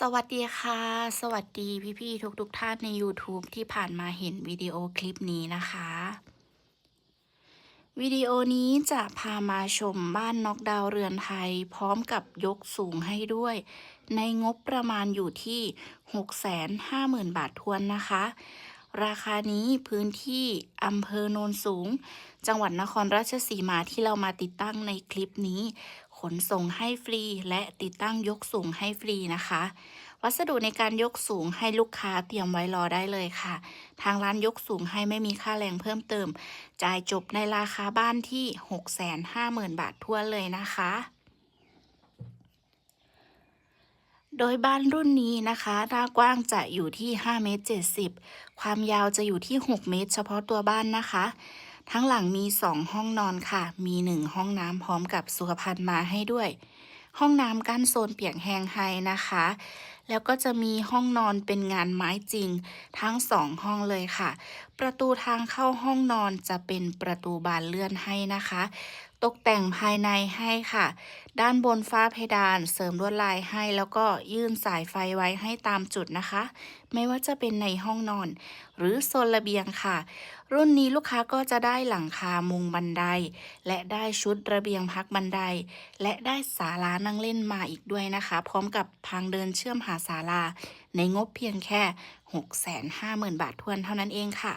สวัสดีค่ะ สวัสดีพี่ๆทุกๆท่านใน YouTube ที่ผ่านมาเห็นวิดีโอคลิปนี้นะคะ วิดีโอนี้จะพามาชมบ้านน็อกดาวเรือนไทย พร้อมกับยกสูงให้ด้วย ในงบประมาณอยู่ที่ 650,000 บาททวนนะคะ ราคานี้พื้นที่อำเภอโนนสูง จังหวัดนครราชสีมาที่เรามาติดตั้งในคลิปนี้ นส่งให้ฟรี และติดตั้งยกสูงให้ฟรีนะคะ วัสดุในการยกสูงให้ลูกค้าเตรียมไว้รอได้เลยค่ะ ทางร้านยกสูงให้ไม่มีค่าแรงเพิ่มเติม จ่ายจบในราคาบ้านที่ 650,000 บาททั่วเลยนะคะโดยบ้านรุ่นนี้นะคะหน้ากว้างจะอยู่ที่5เมตร70 ความยาวจะอยู่ที่ 6 เมตร เฉพาะตัวบ้านนะคะ ทั้งหลังมี 2 ห้องนอนค่ะ มี 1 ห้องน้ำพร้อมกับสุขภัณฑ์มาให้ด้วย ห้องน้ำกั้นโซนเปียกแห้งให้นะคะ แล้วก็จะมีห้องนอนเป็นงานไม้จริง ทั้งสองห้องเลยค่ะ ประตูทางเข้าห้องนอนจะเป็นประตูบานเลื่อนให้นะคะ ตกแต่งภายในให้ค่ะ ด้านบนฟ้าเพดานเสริมลวดลายให้ แล้วก็ยื่นสายไฟไว้ให้ตามจุดนะคะ ไม่ว่าจะเป็นในห้องนอน หรือโซนระเบียงค่ะ รุ่นนี้ลูกค้าก็จะได้หลังคามุงบันได และได้ชุดระเบียงพักบันได และได้ศาลานั่งเล่นมาอีกด้วยนะคะ พร้อมกับทางเดินเชื่อมหาศาลา ในงบเพียงแค่ 650,000 บาททวนเท่านั้นเองค่ะ